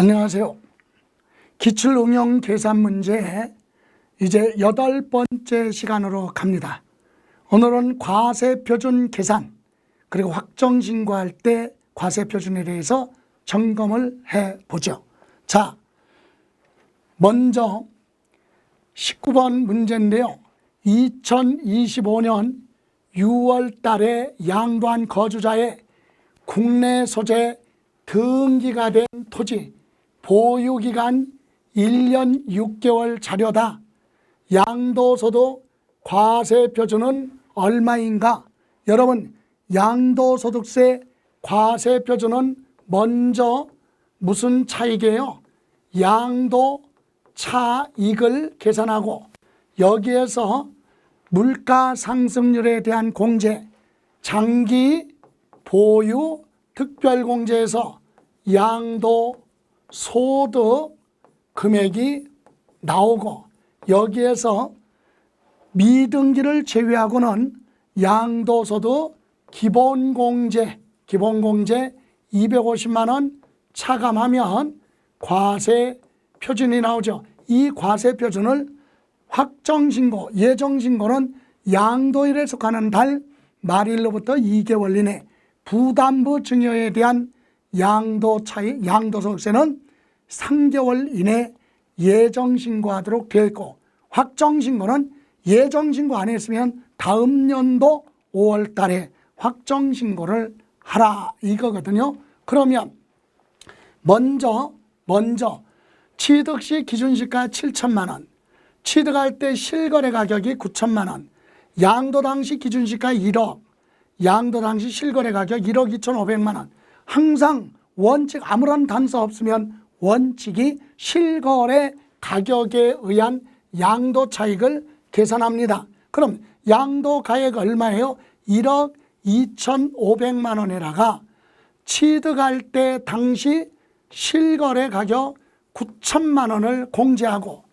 안녕하세요. 기출응용 계산 문제 이제 여덟 번째 시간으로 갑니다. 오늘은 과세 표준 계산 그리고 확정 신고할 때 과세 표준에 대해서 점검을 해 보죠. 자, 먼저 19번 문제인데요. 2025년 6월 달에 양도한 거주자의 국내 소재 등기가 된 토지 보유기간 1년 6개월 자료다. 양도소득 과세 표준은 얼마인가? 여러분 양도소득세 과세 표준은 먼저 무슨 차익이에요? 양도 차익을 계산하고 여기에서 물가 상승률에 대한 공제, 장기 보유 특별공제에서 양도 소득 금액이 나오고 여기에서 미등기를 제외하고는 양도소득 기본공제, 기본공제 250만 원 차감하면 과세 표준이 나오죠. 이 과세 표준을 확정신고, 예정신고는 양도일에 속하는 달 말일로부터 2개월 이내 부담부 증여에 대한 양도 차익, 양도소득세는 3개월 이내 예정신고하도록 되어 있고 확정신고는 예정신고 안 했으면 다음 연도 5월 달에 확정신고를 하라 이거거든요. 그러면 먼저 먼저 취득시 기준시가 7천만 원, 취득할 때 실거래 가격이 9천만 원, 양도 당시 기준시가 1억, 양도 당시 실거래 가격 1억 2천5백만 원. 항상 원칙 아무런 단서 없으면 원칙이 실거래 가격에 의한 양도 차익을 계산합니다. 그럼 양도 가액 얼마예요? 1억 2천5백만 원에다가 취득할 때 당시 실거래 가격 9천만 원을 공제하고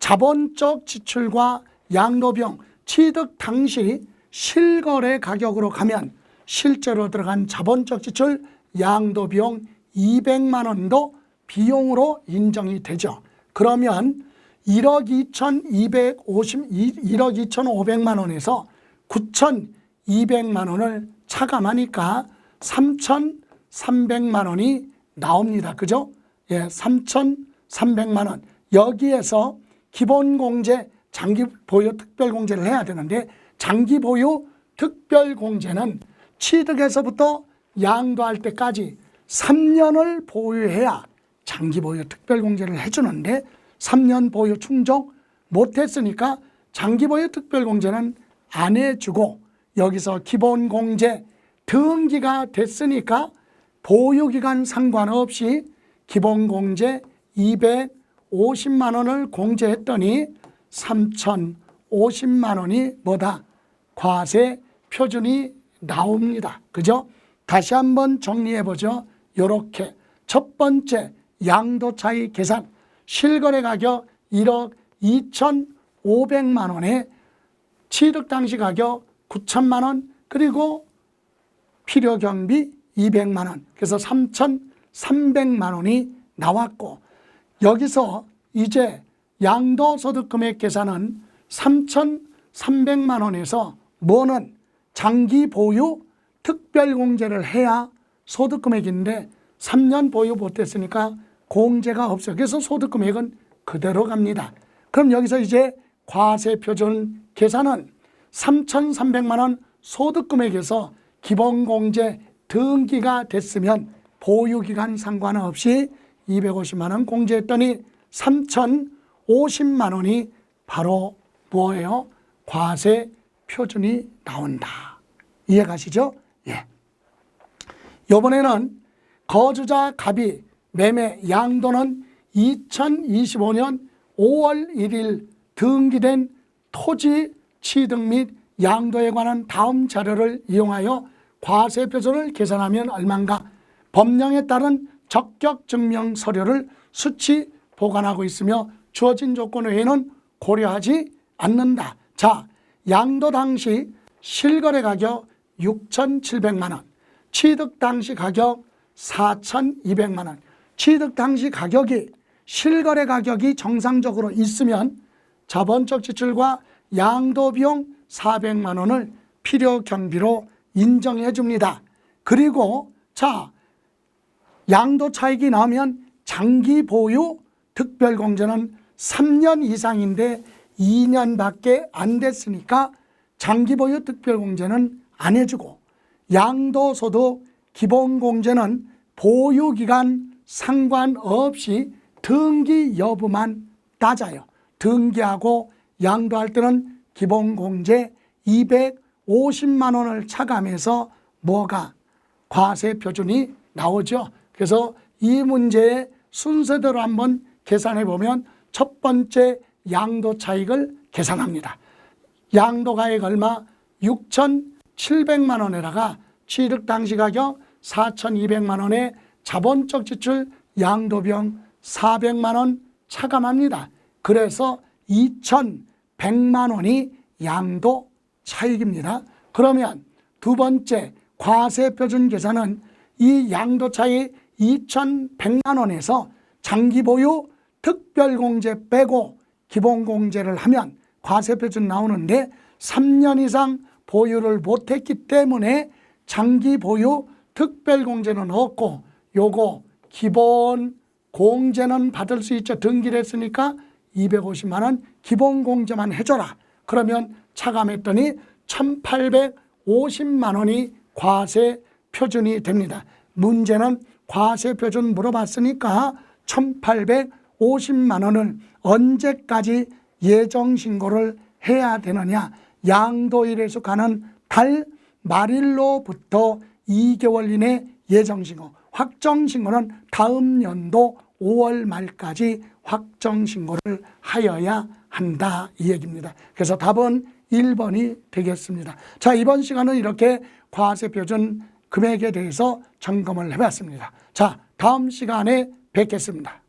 자본적 지출과 양도비용 취득 당시 실거래 가격으로 가면 실제로 들어간 자본적 지출 양도 비용 200만 원도 비용으로 인정이 되죠. 그러면 1억 2,250, 1억 2,500만 원에서 9,200만 원을 차감하니까 3,300만 원이 나옵니다. 그죠? 예, 3,300만 원. 여기에서 기본 공제, 장기 보유 특별 공제를 해야 되는데 장기 보유 특별 공제는 취득에서부터 양도할 때까지 3년을 보유해야 장기 보유 특별 공제를 해주는데 3년 보유 충족 못했으니까 장기 보유 특별 공제는 안 해주고 여기서 기본 공제 등기가 됐으니까 보유기간 상관없이 기본 공제 250만 원을 공제했더니 3,050만 원이 뭐다? 과세 표준이 나옵니다. 그죠? 다시 한번 정리해 보죠. 요렇게 첫 번째 양도 차이 계산 실거래 가격 1억 2,500만 원에 취득 당시 가격 9천만 원 그리고 필요 경비 200만 원 그래서 3,300만 원이 나왔고 여기서 이제 양도 소득 금액 계산은 3,300만 원에서 뭐는 장기 보유 특별공제를 해야 소득금액인데 3년 보유 못했으니까 공제가 없어요. 그래서 소득금액은 그대로 갑니다. 그럼 여기서 이제 과세표준 계산은 3,300만 원 소득금액에서 기본공제 등기가 됐으면 보유기간 상관없이 250만 원 공제했더니 3,050만 원이 바로 뭐예요? 과세 표준이 나온다. 이해 가시죠? 예. 이번에는 거주자 갑이 매매 양도는 2025년 5월 1일 등기된 토지 취득 및 양도에 관한 다음 자료를 이용하여 과세 표준을 계산하면 얼마인가? 법령에 따른 적격 증명 서류를 수치 보관하고 있으며 주어진 조건 외에는 고려하지 않는다. 자, 양도 당시 실거래 가격 6,700만 원, 취득 당시 가격 4,200만 원, 취득 당시 가격이 실거래 가격이 정상적으로 있으면 자본적 지출과 양도 비용 400만 원을 필요 경비로 인정해 줍니다. 그리고 자 양도 차익이 나면 장기 보유 특별 공제는 3년 이상인데 2년밖에 안 됐으니까 장기 보유 특별 공제는 안 해주고 양도소득 기본 공제는 보유 기간 상관없이 등기 여부만 따져요. 등기하고 양도할 때는 기본 공제 250만 원을 차감해서 뭐가 과세 표준이 나오죠. 그래서 이 문제의 순서대로 한번 계산해 보면 첫 번째 양도 차익을 계산합니다. 양도 가액 얼마? 6,700만 원에다가 취득 당시 가격 4,200만 원에 자본적 지출 양도비용 400만 원 차감합니다. 그래서 2,100만 원이 양도 차익입니다. 그러면 두 번째 과세 표준 계산은 이 양도 차익 2,100만 원에서 장기 보유 특별 공제 빼고 기본 공제를 하면 과세 표준 나오는데 3년 이상 보유를 못했기 때문에 장기 보유 특별 공제는 없고 요거 기본 공제는 받을 수 있죠. 등기를 했으니까 250만 원 기본 공제만 해줘라. 그러면 차감했더니 1,850만 원이 과세 표준이 됩니다. 문제는 과세 표준 물어봤으니까 1,850만 원을 언제까지 예정 신고를 해야 되느냐? 양도일에서 가는 달 말일로부터 2개월 이내 예정 신고, 확정 신고는 다음 연도 5월 말까지 확정 신고를 하여야 한다 이 얘기입니다. 그래서 답은 1번이 되겠습니다. 자, 이번 시간은 이렇게 과세 표준 금액에 대해서 점검을 해 봤습니다. 자, 다음 시간에 뵙겠습니다.